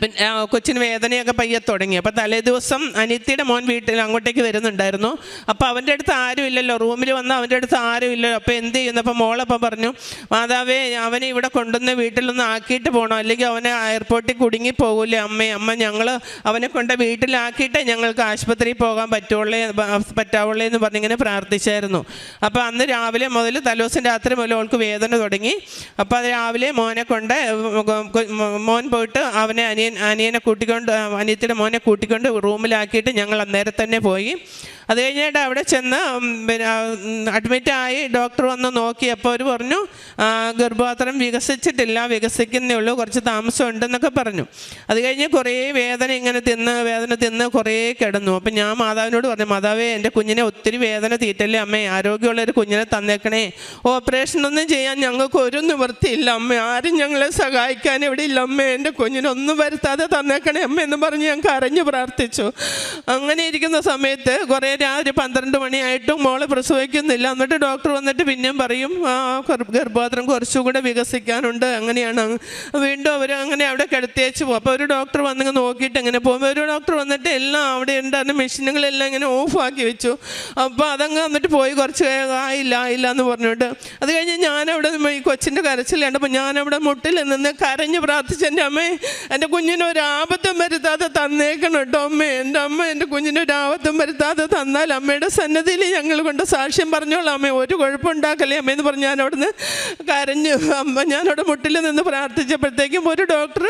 പിന്നെ കൊച്ചിന് വേദനയൊക്കെ പയ്യെ തുടങ്ങി. അപ്പോൾ തലേ ദിവസം അനിയത്തിയുടെ മോൻ വീട്ടിൽ അങ്ങോട്ടേക്ക് വരുന്നുണ്ടായിരുന്നു. അപ്പോൾ അവന്റെ അടുത്ത് ആരും ഇല്ലല്ലോ. റൂമിൽ വന്ന അവന്റെ അടുത്ത് ആരും ഇല്ലല്ലോ. അപ്പോൾ എന്ത് ചെയ്യുന്നു? അപ്പോൾ മോളപ്പം പറഞ്ഞു മാതാവേ അവനെ ഇവിടെ കൊണ്ടുവന്ന് വീട്ടിലൊന്ന് ആക്കിയിട്ട് പോകണം അല്ലെങ്കിൽ അവനെ എയർപോർട്ടിൽ കുടുങ്ങി പോകൂലേ അമ്മേ. അമ്മ ഞങ്ങൾ അവനെ കൊണ്ട് വീട്ടിലാക്കിയിട്ടേ ഞങ്ങൾക്ക് ആശുപത്രിയിൽ പോകാൻ പറ്റുള്ളേ പറ്റാവുള്ളേ എന്ന് പറഞ്ഞിങ്ങനെ പ്രാർത്ഥിച്ചായിരുന്നു. അപ്പോൾ അന്ന് രാവിലെ മുതൽ തലേദിവസം രാത്രി മുതൽ അവൾക്ക് വേദന തുടങ്ങി. അപ്പോൾ അത് രാവിലെ മോനെ കൊണ്ട് മോൻ പോയിട്ട് അവനെ അനിയൻ അനിയനെ കൂട്ടിക്കൊണ്ട് അനിയത്തിയുടെ മോനെ കൂട്ടിക്കൊണ്ട് റൂമിലാക്കിയിട്ട് ഞങ്ങൾ അന്നേരം തന്നെ പോയി. അത് കഴിഞ്ഞിട്ട് അവിടെ ചെന്ന് പിന്നെ അഡ്മിറ്റായി ഡോക്ടർ വന്ന് നോക്കിയപ്പോൾ അവർ പറഞ്ഞു ഗർഭപാത്രം വികസിച്ചിട്ടില്ല വികസിക്കുന്നേ ഉള്ളൂ കുറച്ച് താമസം ഉണ്ടെന്നൊക്കെ പറഞ്ഞു. അത് കഴിഞ്ഞ് കുറേ വേദന ഇങ്ങനെ തിന്ന് വേദന തിന്ന് കുറേ കിടന്നു. അപ്പം ഞാൻ മാതാവിനോട് പറഞ്ഞു മാതാവേ എന്റെ കുഞ്ഞിനെ ഒത്തിരി വേദന തീറ്റല്ലേ അമ്മേ ആരോഗ്യമുള്ളൊരു കുഞ്ഞിനെ തന്നേക്കണേ. ഓപ്പറേഷനൊന്നും ചെയ്യാൻ ഞങ്ങൾക്ക് ഒരു നിവൃത്തിയില്ല അമ്മ. ആരും ഞങ്ങളെ സഹായിക്കാൻ ഇവിടെ ഇല്ല അമ്മേ. എന്റെ കുഞ്ഞിനൊന്നും വരുത്താതെ തന്നേക്കണേ അമ്മ എന്ന് പറഞ്ഞ് ഞാൻ കരഞ്ഞു പ്രാർത്ഥിച്ചു. അങ്ങനെ ഇരിക്കുന്ന സമയത്ത് കുറേ രാത്രി പന്ത്രണ്ട് മണിയായിട്ടും മോളെ പ്രസവിക്കുന്നില്ല. എന്നിട്ട് ഡോക്ടർ വന്നിട്ട് പിന്നെയും പറയും ആ ഗർഭപാത്രം കുറച്ചും കൂടെ വികസിക്കാനുണ്ട്. അങ്ങനെയാണ് വീണ്ടും അവർ അങ്ങനെ അവിടെ കിടത്തിയേച്ച് പോകും അപ്പോൾ ഒരു ഡോക്ടർ വന്നിങ്ങ് നോക്കിയിട്ട് അങ്ങനെ പോകുമ്പോൾ ഒരു ഡോക്ടർ വന്നിട്ട് എല്ലാം അവിടെ ഉണ്ടായിരുന്ന മെഷീനുകളെല്ലാം ഇങ്ങനെ ഓഫാക്കി വെച്ചു. അപ്പോൾ അതങ്ങ് വന്നിട്ട് പോയി. കുറച്ച് ആയില്ല ആയില്ല എന്ന് പറഞ്ഞിട്ട് അത് കഴിഞ്ഞ് ഞാനവിടെ ഈ കൊച്ചിന്റെ കരച്ചിൽ കണ്ടപ്പോൾ ഞാനവിടെ മുട്ടിൽ നിന്ന് കരഞ്ഞ് പ്രാർത്ഥിച്ച് എന്റെ അമ്മേ എന്റെ കുഞ്ഞിന് ഒരു ആപത്തും വരുത്താതെ തന്നേക്കണം കേട്ടോ അമ്മ. എന്റെ അമ്മ എന്റെ കുഞ്ഞിന് ആപത്തും വരുത്താതെ തന്നാൽ അമ്മയുടെ സന്നദ്ധിയിൽ ഞങ്ങൾ കൊണ്ട് സാക്ഷ്യം പറഞ്ഞോളാം. അമ്മേ ഒരു കുഴപ്പമുണ്ടാക്കല്ലേ അമ്മ എന്ന് പറഞ്ഞ് ഞാൻ അവിടുന്ന് കരഞ്ഞു അമ്മ ഞാനവിടെ മുട്ടിൽ നിന്ന് പ്രാർത്ഥിച്ചപ്പോഴത്തേക്കും ഒരു ഡോക്ടർ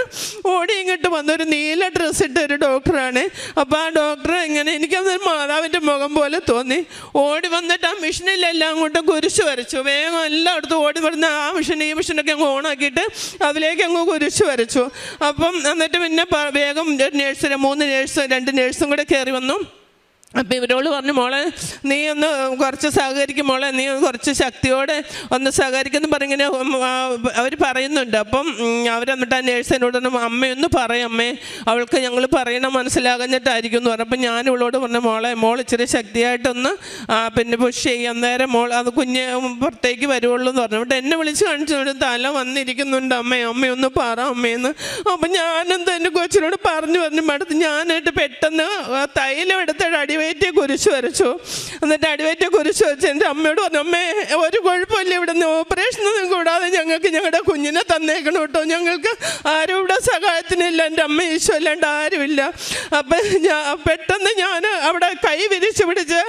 ഓടി ഇങ്ങോട്ട് വന്ന ഒരു നീല ഡ്രസ്സ് ഇട്ട ഒരു ഡോക്ടറാണ്. അപ്പോൾ ആ ഡോക്ടർ എങ്ങനെ എനിക്കത് മാതാവിന്റെ മുഖം പോലെ തോന്നി. ഓടി വന്നിട്ട് ആ മെഷീനിലെല്ലാം അങ്ങോട്ട് കുരിശ് വരച്ചു. വേഗം എല്ലായിടത്തും ഓടി വരുന്ന ആ മിഷൻ ഈ മിഷനൊക്കെ അങ്ങ് ഓണാക്കിയിട്ട് അതിലേക്ക് അങ്ങ് കുരിശ് വരച്ചു. അപ്പം എന്നിട്ട് പിന്നെ വേഗം ഒരു നേഴ്സിന് മൂന്ന് നേഴ്സ് രണ്ട് നേഴ്സും കൂടെ കയറി വന്നു. അപ്പം ഇവരോട് പറഞ്ഞു മോളെ നീ ഒന്ന് കുറച്ച് സഹകരിക്കും മോളെ നീ കുറച്ച് ശക്തിയോടെ ഒന്ന് സഹകരിക്കുന്നു പറഞ്ഞിങ്ങനെ അവർ പറയുന്നുണ്ട്. അപ്പം അവരെന്നിട്ട് ആ നേഴ്സിനോട് അമ്മയൊന്ന് പറയും അമ്മേ അവൾക്ക് ഞങ്ങൾ പറയണം മനസ്സിലാകഞ്ഞിട്ടായിരിക്കും എന്ന് പറഞ്ഞു. അപ്പം ഞാൻ ഇവളോട് പറഞ്ഞു മോളെ മോൾ ഇച്ചിരി ശക്തിയായിട്ടൊന്ന് പിന്നെ പുഷ് ചെയ്യും. അന്നേരം മോൾ അത് കുഞ്ഞ് പുറത്തേക്ക് വരുള്ളൂ എന്ന് പറഞ്ഞു. എന്നിട്ട് എന്നെ വിളിച്ച് കാണിച്ചു തല വന്നിരിക്കുന്നുണ്ട്. അമ്മേ അമ്മയൊന്ന് പറ അമ്മയെന്ന് അപ്പം ഞാനെന്താ എന്റെ കൊച്ചിനോട് പറഞ്ഞു പറഞ്ഞു മടുത്ത് ഞാനായിട്ട് പെട്ടെന്ന് തൈലം എടുത്തിട്ട് അടിവയറ്റിയെ കുരിശ് വരച്ചു. എന്നിട്ട് അടിവേറ്റ് കുരിശ് വെച്ച് എന്റെ അമ്മയോട് പറഞ്ഞു അമ്മേ ഒരു കുഴപ്പമില്ല ഇവിടെ നിന്ന് ഓപ്പറേഷനൊന്നും കൂടാതെ ഞങ്ങൾക്ക് ഞങ്ങളുടെ കുഞ്ഞിനെ തന്നേക്കണം കേട്ടോ. ഞങ്ങൾക്ക് ആരും ഇവിടെ സഹായത്തിനില്ല. എന്റെ അമ്മ ഈശോ അല്ലാണ്ട് ആരുമില്ല. അപ്പം ഞാൻ പെട്ടെന്ന് ഞാൻ അവിടെ കൈ വിരിച്ച് പിടിച്ച്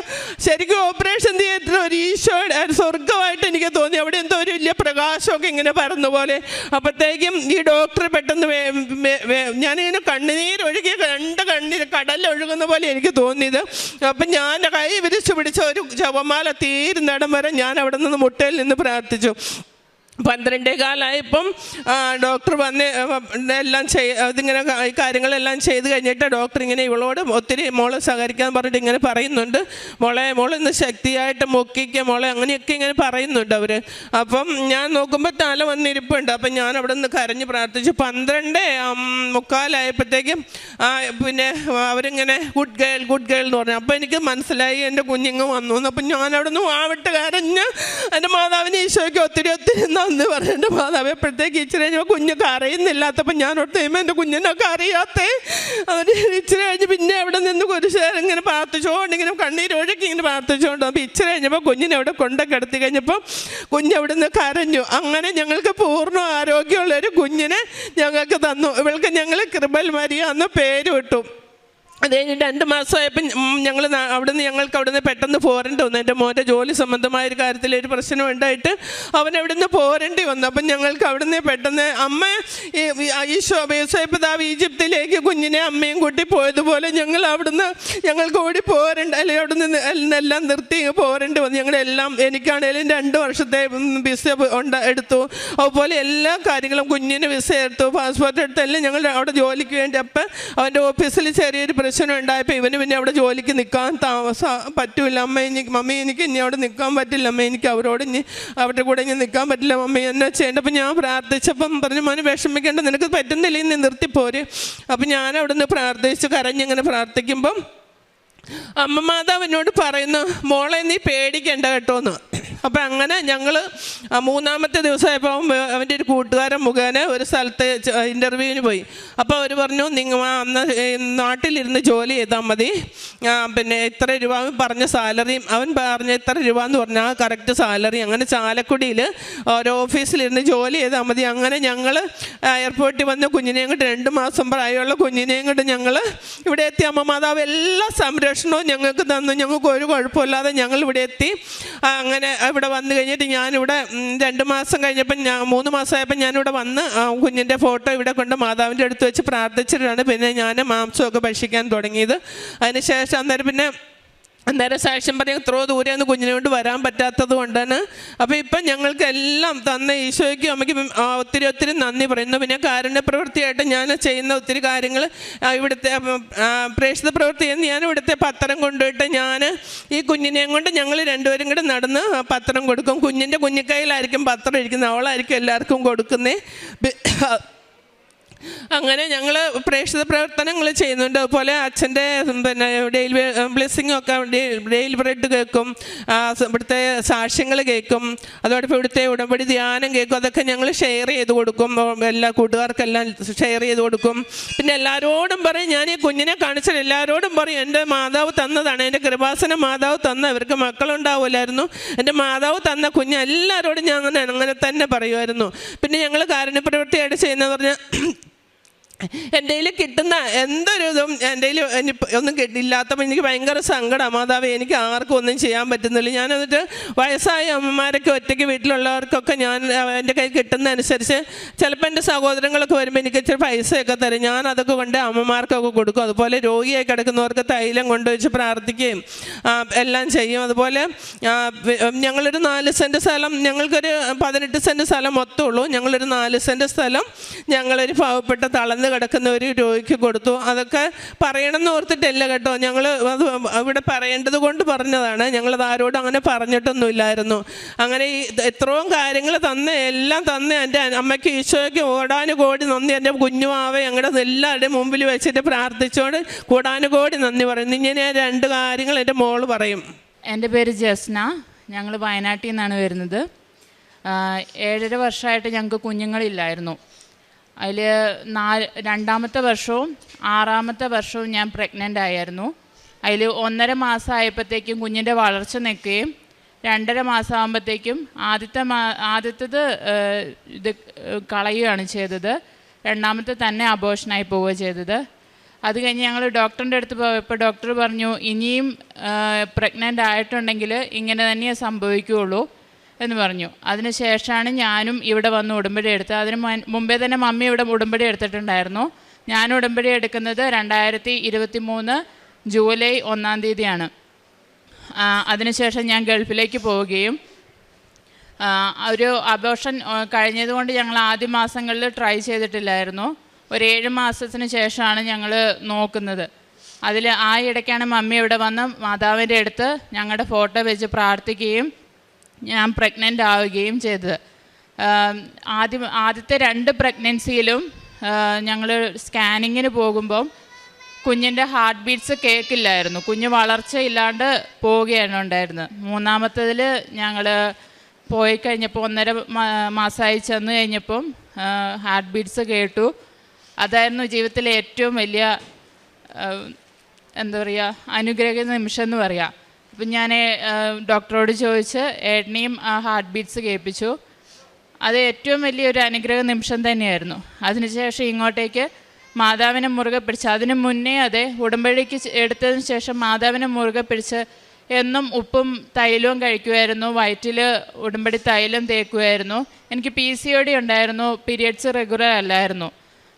ശരിക്കും ഓപ്പറേഷൻ തിയേറ്റർ ഒരു ഒരു സ്വർഗമായിട്ട് എനിക്ക് തോന്നി. അവിടെ എന്തോ ഒരു വലിയ പ്രകാശമൊക്കെ ഇങ്ങനെ പറന്ന പോലെ. അപ്പോഴത്തേക്കും ഈ ഡോക്ടർ പെട്ടെന്ന് ഞാനിങ്ങനെ കണ്ണുനീരൊഴുകിയ രണ്ട് കണ്ണീർ കടലൊഴുകുന്ന പോലെ എനിക്ക് തോന്നിയത്. അപ്പം ഞാൻ കൈ വിരിച്ചു പിടിച്ച ഒരു ജപമാല തീരുന്നിടം വരെ ഞാൻ അവിടെ നിന്ന് മുട്ടയിൽ നിന്ന് പ്രാർത്ഥിച്ചു. പന്ത്രണ്ടേ കാലമായപ്പം ഡോക്ടർ വന്ന് എല്ലാം ചെയ് ഇതിങ്ങനെ കാര്യങ്ങളെല്ലാം ചെയ്ത് കഴിഞ്ഞിട്ട് ഡോക്ടർ ഇങ്ങനെ ഇവളോട് ഒത്തിരി മോളെ സഹകരിക്കാൻ പറഞ്ഞിട്ട് ഇങ്ങനെ പറയുന്നുണ്ട്. മോളെ മോളെ ഇന്ന് ശക്തിയായിട്ട് മുക്കിക്ക മോളെ അങ്ങനെയൊക്കെ ഇങ്ങനെ പറയുന്നുണ്ട് അവർ അപ്പം ഞാൻ നോക്കുമ്പോൾ തല വന്നിരിപ്പുണ്ട്. അപ്പം ഞാൻ അവിടെ നിന്ന് കരഞ്ഞ് പ്രാർത്ഥിച്ചു. പന്ത്രണ്ട് മുക്കാലായപ്പോഴത്തേക്കും പിന്നെ അവരിങ്ങനെ ഗുഡ് ഗേൾ ഗുഡ് ഗേൾ എന്ന് പറഞ്ഞു. അപ്പോൾ എനിക്ക് മനസ്സിലായി എന്റെ കുഞ്ഞിങ്ങ് വന്നു. അപ്പം ഞാൻ അവിടെ നിന്ന് ആവിട്ട് കരഞ്ഞ് എന്റെ മാതാവിനെ ഈശോയ്ക്ക് ഒത്തിരി ഒത്തിരി നന്ദി പറഞ്ഞിട്ട് മാതാവ് എപ്പോഴത്തേക്ക് ഇച്ചിരി കഴിഞ്ഞപ്പോൾ കുഞ്ഞ് കരയുന്നില്ലാത്തപ്പോൾ ഞാൻ ഒട്ട് കഴിയുമ്പോൾ എന്റെ കുഞ്ഞിനൊക്കെ അറിയാത്തേ. അതിന് ഇച്ചിരി കഴിഞ്ഞ് പിന്നെ എവിടെ നിന്ന് കുരിശേരം ഇങ്ങനെ പ്രാർത്ഥിച്ചുകൊണ്ട് ഇങ്ങനെ കണ്ണീരൊഴുക്കി ഇങ്ങനെ പ്രാർത്ഥിച്ചുകൊണ്ട് അപ്പോൾ ഇച്ചിരി കഴിഞ്ഞപ്പോൾ കുഞ്ഞിനെ അവിടെ കൊണ്ടൊക്കെ കിടത്തി കഴിഞ്ഞപ്പോൾ കുഞ്ഞ് അവിടെ നിന്ന് കരഞ്ഞു. അങ്ങനെ ഞങ്ങൾക്ക് പൂർണ ആരോഗ്യമുള്ളൊരു കുഞ്ഞിനെ ഞങ്ങൾക്ക് തന്നു. ഇവൾക്ക് ഞങ്ങൾ കൃപൽ മരിയ എന്ന പേര് വിട്ടു. അത് കഴിഞ്ഞ് രണ്ട് മാസമായപ്പോൾ ഞങ്ങൾ അവിടുന്ന് ഞങ്ങൾക്ക് അവിടുന്ന് പെട്ടെന്ന് പോരേണ്ടി വന്നു. എന്റെ മോന്റെ ജോലി സംബന്ധമായ ഒരു കാര്യത്തിൽ ഒരു പ്രശ്നം ഉണ്ടായിട്ട് അവൻ അവിടുന്ന് പോരേണ്ടി വന്നു. അപ്പം ഞങ്ങൾക്ക് അവിടുന്ന് പെട്ടെന്ന് അമ്മ ഈശോ പിതാവ് ഈജിപ്തിലേക്ക് കുഞ്ഞിനെ അമ്മയും കൂട്ടി പോയതുപോലെ ഞങ്ങൾ അവിടുന്ന് ഞങ്ങൾക്ക് ഓടി പോരണ്ട അല്ലെങ്കിൽ അവിടുന്ന് എല്ലാം നിർത്തി പോരേണ്ടി വന്നു. ഞങ്ങളെല്ലാം എനിക്കാണേലും രണ്ട് വർഷത്തെ വിസ ഉണ്ട് എടുത്തു. അതുപോലെ എല്ലാ കാര്യങ്ങളും കുഞ്ഞിന് വിസ എടുത്തു. പാസ്പോർട്ട് എടുത്തു എല്ലാം ഞങ്ങൾ അവിടെ ജോലിക്ക് വേണ്ടി അപ്പം അവന്റെ ഓഫീസിൽ ചെറിയൊരു പ്രശ്നം ഉണ്ടായപ്പോൾ ഇവന് പിന്നെ അവിടെ ജോലിക്ക് നിൽക്കാൻ താമസ പറ്റൂല. അമ്മ എനിക്ക് മമ്മി എനിക്ക് ഇനി അവിടെ നിൽക്കാൻ പറ്റില്ല. അമ്മ എനിക്ക് അവരോട് ഇനി അവരുടെ കൂടെ ഇനി നിൽക്കാൻ പറ്റില്ല. മമ്മി എന്നെ ചെയ്യേണ്ടപ്പോൾ ഞാൻ പ്രാർത്ഥിച്ചപ്പം പറഞ്ഞു മോന് വിഷമിക്കേണ്ട നിനക്ക് പറ്റുന്നില്ല ഇന്ന് നിർത്തിപ്പോര് അപ്പം ഞാൻ അവിടെ നിന്ന് പ്രാർത്ഥിച്ച് കരഞ്ഞിങ്ങനെ പ്രാർത്ഥിക്കുമ്പം അമ്മ മാതാവ് എന്നോട് പറയുന്നു മോളെ നീ പേടിക്കേണ്ട കേട്ടോ എന്ന് അപ്പം അങ്ങനെ ഞങ്ങൾ മൂന്നാമത്തെ വേ- അവന്റെ ഒരു കൂട്ടുകാരൻ മുഖേന ഒരു സ്ഥലത്ത് ഇന്റർവ്യൂവിന് പോയി. അപ്പോൾ അവർ പറഞ്ഞു നിങ്ങൾ അന്ന് നാട്ടിലിരുന്ന് ജോലി ചെയ്താൽ മതി. പിന്നെ ഇത്ര രൂപ പറഞ്ഞ സാലറിയും അവൻ പറഞ്ഞ ഇത്ര രൂപ എന്ന് പറഞ്ഞാൽ കറക്റ്റ് സാലറി അങ്ങനെ ചാലക്കുടിയിൽ ഓരോ ഓഫീസിലിരുന്ന് ജോലി ചെയ്താൽ മതി. അങ്ങനെ ഞങ്ങൾ എയർപോർട്ടിൽ വന്ന് കുഞ്ഞിനെയും കൊണ്ട് രണ്ട് മാസം പ്രായമുള്ള കുഞ്ഞിനെയും കൊണ്ട് ഞങ്ങൾ ഇവിടെ എത്തി. അമ്മ മാതാവ് എല്ലാ സംരക്ഷണവും ഞങ്ങൾക്ക് തന്നു. ഞങ്ങൾക്ക് ഒരു കുഴപ്പമില്ലാതെ ഞങ്ങൾ ഇവിടെ എത്തി. അങ്ങനെ ഇവിടെ വന്നു കഴിഞ്ഞിട്ട് ഞാനിവിടെ രണ്ട് മാസം കഴിഞ്ഞപ്പം ഞാൻ മൂന്ന് മാസമായപ്പോൾ ഞാനിവിടെ വന്ന് കുഞ്ഞിന്റെ ഫോട്ടോ ഇവിടെ കൊണ്ട് മാതാവിന്റെ അടുത്ത് വെച്ച് പ്രാർത്ഥിച്ചിട്ടാണ് പിന്നെ ഞാൻ മാംസമൊക്കെ ഭക്ഷിക്കാൻ തുടങ്ങിയത്. അതിന് ശേഷം അന്നേരം പിന്നെ അന്നേരം സാക്ഷ്യം പറയാൻ എത്രയോ ദൂരെ ഒന്ന് കുഞ്ഞിനെ കൊണ്ട് വരാൻ പറ്റാത്തത് കൊണ്ടാണ്. അപ്പോൾ ഇപ്പം ഞങ്ങൾക്ക് എല്ലാം തന്ന ഈശോയ്ക്കും അമ്മയ്ക്ക് ഒത്തിരി ഒത്തിരി നന്ദി പറയുന്നു. പിന്നെ കാരുണ്യപ്രവൃത്തിയായിട്ട് ഞാൻ ചെയ്യുന്ന ഒത്തിരി കാര്യങ്ങൾ ഇവിടുത്തെ പ്രേക്ഷിത പ്രവൃത്തി എന്ന് ഞാൻ ഇവിടുത്തെ പത്രം കൊണ്ടുപോയിട്ട് ഞാൻ ഈ കുഞ്ഞിനെയും കൊണ്ട് ഞങ്ങൾ രണ്ടുപേരും കൂടെ നടന്ന് പത്രം കൊടുക്കും. കുഞ്ഞിന്റെ കുഞ്ഞിക്കൈയിലായിരിക്കും പത്രം ഇരിക്കുന്നത് അവളായിരിക്കും എല്ലാവർക്കും കൊടുക്കുന്നത് അങ്ങനെ ഞങ്ങൾ പ്രേക്ഷിത പ്രവർത്തനങ്ങൾ ചെയ്യുന്നുണ്ട്. അതുപോലെ അച്ഛന്റെ പിന്നെ ഡെയിലി ബ്ലെസ്സിങ് ഒക്കെ ഡെയിലി ബ്രെഡ് കേൾക്കും ഇവിടുത്തെ സാക്ഷ്യങ്ങൾ കേൾക്കും അതോടൊപ്പം ഇവിടുത്തെ ഉടമ്പടി ധ്യാനം കേൾക്കും അതൊക്കെ ഞങ്ങൾ ഷെയർ ചെയ്ത് കൊടുക്കും. എല്ലാ കൂട്ടുകാർക്കെല്ലാം ഷെയർ ചെയ്ത് കൊടുക്കും. പിന്നെ എല്ലാവരോടും പറയും ഞാൻ ഈ കുഞ്ഞിനെ കാണിച്ചാൽ എല്ലാവരോടും പറയും എന്റെ മാതാവ് തന്നതാണ് എന്റെ കൃപാസന മാതാവ് തന്ന ഇവർക്ക് മക്കളുണ്ടാവില്ലായിരുന്നു എന്റെ മാതാവ് തന്ന കുഞ്ഞ് എല്ലാവരോടും ഞാൻ അങ്ങനെ അങ്ങനെ തന്നെ പറയുമായിരുന്നു. പിന്നെ ഞങ്ങൾ കാരുണ്യപ്രവൃത്തിയായിട്ട് ചെയ്യുന്നത് പറഞ്ഞാൽ എന്റെ കയ്യിൽ കിട്ടുന്ന എന്തൊരു ഇതും എന്റെ കയ്യിൽ ഒന്നും കിട്ടില്ലാത്തപ്പോൾ എനിക്ക് ഭയങ്കര സങ്കടം. മാതാവ് എനിക്ക് ആർക്കും ഒന്നും ചെയ്യാൻ പറ്റുന്നില്ല. ഞാൻ എന്നിട്ട് വയസ്സായ അമ്മമാരൊക്കെ ഒറ്റയ്ക്ക് വീട്ടിലുള്ളവർക്കൊക്കെ ഞാൻ എന്റെ കയ്യിൽ കിട്ടുന്ന അനുസരിച്ച് ചിലപ്പോൾ എന്റെ സഹോദരങ്ങളൊക്കെ വരുമ്പോൾ എനിക്ക് ഇച്ചിരി പൈസയൊക്കെ തരും. ഞാൻ അതൊക്കെ കൊണ്ട് അമ്മമാർക്കൊക്കെ കൊടുക്കും. അതുപോലെ രോഗിയായി കിടക്കുന്നവർക്ക് തൈലം കൊണ്ടുവച്ച് പ്രാർത്ഥിക്കുകയും എല്ലാം ചെയ്യും. അതുപോലെ ഞങ്ങളൊരു നാല് സെന്റ് സ്ഥലം ഞങ്ങൾക്കൊരു പതിനെട്ട് സെന്റ് സ്ഥലം മൊത്തമുള്ളൂ ഞങ്ങളൊരു നാല് സെന്റ് സ്ഥലം ഞങ്ങളൊരു പാവപ്പെട്ട തളർന്ന് കിടക്കുന്ന ഒരു രോഗിക്ക് കൊടുത്തു. അതൊക്കെ പറയണമെന്ന് ഓർത്തിട്ടല്ല കേട്ടോ. ഞങ്ങൾ അത് ഇവിടെ പറയേണ്ടത് കൊണ്ട് പറഞ്ഞതാണ്. ഞങ്ങളത് ആരോടും അങ്ങനെ പറഞ്ഞിട്ടൊന്നുമില്ലായിരുന്നു. അങ്ങനെ ഈ എത്രയും കാര്യങ്ങൾ തന്ന് എല്ലാം തന്ന് എന്റെ അമ്മയ്ക്ക് ഈശോയ്ക്ക് ഓടാനുകോടി നന്ദി. എന്റെ കുഞ്ഞുമാവ ഞങ്ങളുടെ എല്ലാവരുടെയും മുമ്പിൽ വെച്ചിട്ട് പ്രാർത്ഥിച്ചോണ്ട് കൂടാനുകോടി നന്ദി പറയുന്നു. ഇങ്ങനെ രണ്ട് കാര്യങ്ങൾ എന്റെ മോൾ പറയും. എന്റെ പേര് ജസ്ന. ഞങ്ങൾ വയനാട്ടിൽ നിന്നാണ് വരുന്നത് ഏഴര വർഷമായിട്ട് ഞങ്ങൾക്ക് കുഞ്ഞുങ്ങളില്ലായിരുന്നു. അതിൽ നാല് രണ്ടാമത്തെ വർഷവും ആറാമത്തെ വർഷവും ഞാൻ പ്രഗ്നന്റ് ആയിരുന്നു. അതിൽ ഒന്നര മാസം ആയപ്പോഴത്തേക്കും കുഞ്ഞിന്റെ വളർച്ച നിൽക്കുകയും രണ്ടര മാസമാകുമ്പോഴത്തേക്കും ആദ്യത്തെ മാ ആദ്യത്തേത് ഇത് കളയുകയാണ് ചെയ്തത്. രണ്ടാമത്തെ തന്നെ അബോഷനായി പോവുക ചെയ്തത്. അത് കഴിഞ്ഞ് ഞങ്ങൾ ഡോക്ടറിന്റെ അടുത്ത് പോയപ്പോൾ ഡോക്ടർ പറഞ്ഞു ഇനിയും പ്രഗ്നന്റ് ആയിട്ടുണ്ടെങ്കിൽ ഇങ്ങനെ തന്നെയേ സംഭവിക്കുകയുള്ളൂ. എന്ന് പറഞ്ഞു. അതിനുശേഷമാണ് ഞാനും ഇവിടെ വന്ന് ഉടമ്പടി എടുത്തത്. അതിന് മുമ്പേ തന്നെ മമ്മി ഇവിടെ ഉടമ്പടി എടുത്തിട്ടുണ്ടായിരുന്നു. ഞാൻ ഉടമ്പടി എടുക്കുന്നത് രണ്ടായിരത്തി ഇരുപത്തി മൂന്ന് ജൂലൈ ഒന്നാം തീയതിയാണ്. അതിനുശേഷം ഞാൻ ഗൾഫിലേക്ക് പോവുകയും ഒരു അബോഷൻ കഴിഞ്ഞതുകൊണ്ട് ഞങ്ങൾ ആദ്യ മാസങ്ങളിൽ ട്രൈ ചെയ്തിട്ടില്ലായിരുന്നു. ഒരു ഏഴ് മാസത്തിന് ശേഷമാണ് ഞങ്ങൾ നോക്കുന്നത്. അതിൽ ആ ഇടയ്ക്കാണ് മമ്മി ഇവിടെ വന്ന് മാതാവിന്റെ അടുത്ത് ഞങ്ങളുടെ ഫോട്ടോ വെച്ച് പ്രാർത്ഥിക്കുകയും ഞാൻ പ്രഗ്നന്റ് ആവുകയും ചെയ്തത്. ആദ്യം ആദ്യത്തെ രണ്ട് പ്രഗ്നൻസിയിലും ഞങ്ങൾ സ്കാനിങ്ങിന് പോകുമ്പം കുഞ്ഞിന്റെ ഹാർട്ട് ബീറ്റ്സ് കേൾക്കില്ലായിരുന്നു. കുഞ്ഞ് വളർച്ചയില്ലാണ്ട് പോവുകയാണ് ഉണ്ടായിരുന്നത്. മൂന്നാമത്തതിൽ ഞങ്ങൾ പോയി കഴിഞ്ഞപ്പോൾ ഒന്നര മാസമായി ചെന്ന് കഴിഞ്ഞപ്പം ഹാർട്ട് ബീറ്റ്സ് കേട്ടു. അതായിരുന്നു ജീവിതത്തിലെ ഏറ്റവും വലിയ എന്താ പറയുക അനുഗ്രഹ നിമിഷം എന്ന് പറയാം. അപ്പം ഞാൻ ഡോക്ടറോട് ചോദിച്ച് ഏട്ടനെയും ആ ഹാർട്ട് ബീറ്റ്സ് കേൾപ്പിച്ചു. അത് ഏറ്റവും വലിയൊരു അനുഗ്രഹ നിമിഷം തന്നെയായിരുന്നു. അതിനുശേഷം ഇങ്ങോട്ടേക്ക് മാതാവിനെ മുറുകെ പിടിച്ച് അതിന് മുന്നേ അതെ ഉടമ്പടിക്ക് എടുത്തതിന് ശേഷം മാതാവിനെ മുറുകെ പിടിച്ച് എന്നും ഉപ്പും തൈലവും കഴിക്കുമായിരുന്നു വയറ്റിൽ ഉടമ്പടി തൈലം തേക്കുമായിരുന്നു എനിക്ക് പി സി ഒ ഡി ഉണ്ടായിരുന്നു. പീരിയഡ്സ് റെഗുലർ അല്ലായിരുന്നു.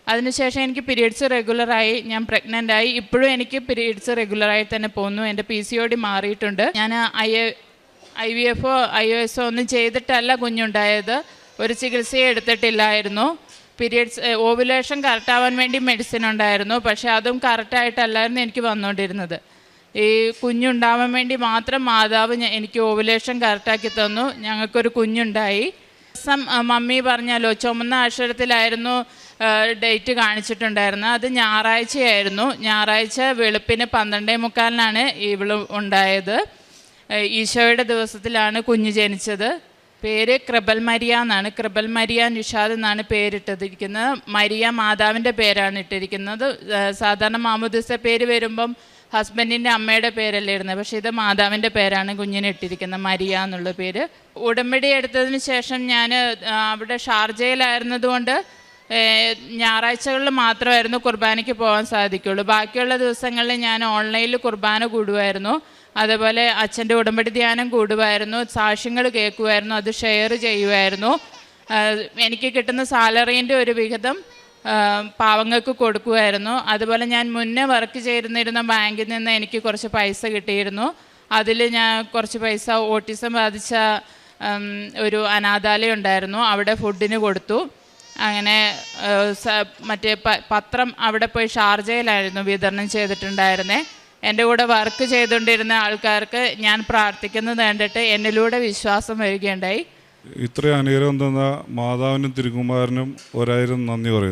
അതിനുശേഷം എനിക്ക് പീരീഡ്സ് റെഗുലറായി ഞാൻ പ്രഗ്നന്റ് ആയി. ഇപ്പോഴും എനിക്ക് പീരീഡ്സ് റെഗുലറായി തന്നെ പോകുന്നു. എന്റെ പി സി ഒ ഡി മാറിയിട്ടുണ്ട്. ഞാൻ ഐ ഐ വി എഫോ ഐ ഒ എസോ ഒന്നും ചെയ്തിട്ടല്ല കുഞ്ഞുണ്ടായത്. ഒരു ചികിത്സയും എടുത്തിട്ടില്ലായിരുന്നു. പീരിയഡ്സ് ഓവുലേഷൻ കറക്റ്റാവാൻ വേണ്ടി മെഡിസിൻ ഉണ്ടായിരുന്നു. പക്ഷേ അതും കറക്റ്റായിട്ടല്ലായിരുന്നു എനിക്ക് വന്നുകൊണ്ടിരുന്നത്. ഈ കുഞ്ഞുണ്ടാവാൻ വേണ്ടി മാത്രം മാതാവ് എനിക്ക് ഓവുലേഷൻ കറക്റ്റാക്കി തന്നു. ഞങ്ങൾക്കൊരു കുഞ്ഞുണ്ടായി. സം മമ്മി പറഞ്ഞാലോ ചുമന്ന അക്ഷരത്തിലായിരുന്നു ഡേറ്റ് കാണിച്ചിട്ടുണ്ടായിരുന്നു. അത് ഞായറാഴ്ചയായിരുന്നു. ഞായറാഴ്ച വെളുപ്പിന് പന്ത്രണ്ടേ മുക്കാലിനാണ് ഇവൾ ഉണ്ടായത്. ഈശോയുടെ ദിവസത്തിലാണ് കുഞ്ഞ് ജനിച്ചത്. പേര് ക്രിബൽ മരിയ എന്നാണ്. ക്രിബൽ മരിയ നിഷാദ് എന്നാണ് പേരിട്ടിരിക്കുന്നത്. മരിയ മാതാവിന്റെ പേരാണ് ഇട്ടിരിക്കുന്നത്. സാധാരണ മാമുദിസ പേര് വരുമ്പം ഹസ്ബൻഡിന്റെ അമ്മയുടെ പേരല്ലേ ഇരുന്നത് പക്ഷേ ഇത് മാതാവിന്റെ പേരാണ് കുഞ്ഞിന് ഇട്ടിരിക്കുന്നത് മരിയ എന്നുള്ള പേര്. ഉടമ്പടി എടുത്തതിന് ശേഷം ഞാൻ അവിടെ ഷാർജയിലായിരുന്നതുകൊണ്ട് ഞായറാഴ്ചകളിൽ മാത്രമായിരുന്നു കുർബാനയ്ക്ക് പോകാൻ സാധിക്കുള്ളൂ. ബാക്കിയുള്ള ദിവസങ്ങളിൽ ഞാൻ ഓൺലൈനിൽ കുർബാന കൂടുമായിരുന്നു. അതുപോലെ അച്ഛന്റെ ഉടമ്പടി ധ്യാനം കൂടുമായിരുന്നു. സാക്ഷ്യങ്ങൾ കേൾക്കുമായിരുന്നു. അത് ഷെയർ ചെയ്യുമായിരുന്നു. എനിക്ക് കിട്ടുന്ന സാലറീന്റെ ഒരു വിഹിതം പാവങ്ങൾക്ക് കൊടുക്കുമായിരുന്നു. അതുപോലെ ഞാൻ മുന്നേ വർക്ക് ചെയ്തിരുന്നിരുന്ന ബാങ്കിൽ നിന്ന് എനിക്ക് കുറച്ച് പൈസ കിട്ടിയിരുന്നു. അതിൽ ഞാൻ കുറച്ച് പൈസ ഓട്ടിസം ബാധിച്ച ഒരു അനാഥാലയം ഉണ്ടായിരുന്നു. അവിടെ ഫുഡിന് കൊടുത്തു. അങ്ങനെ മറ്റേ പത്രം അവിടെ പോയി ഷാർജയിലായിരുന്നു വിതരണം ചെയ്തിട്ടുണ്ടായിരുന്നേ. എന്റെ കൂടെ വർക്ക് ചെയ്തുകൊണ്ടിരുന്ന ആൾക്കാർക്ക് ഞാൻ പ്രാർത്ഥിക്കുന്നത് കണ്ടിട്ട് എന്നിലൂടെ വിശ്വാസം വരികയുണ്ടായി. ഇത്രയും അനുഗ്രഹം തന്ന മാതാവിനും തിരുകുമാരനും ഒരായിരം നന്ദി പറയുന്നു.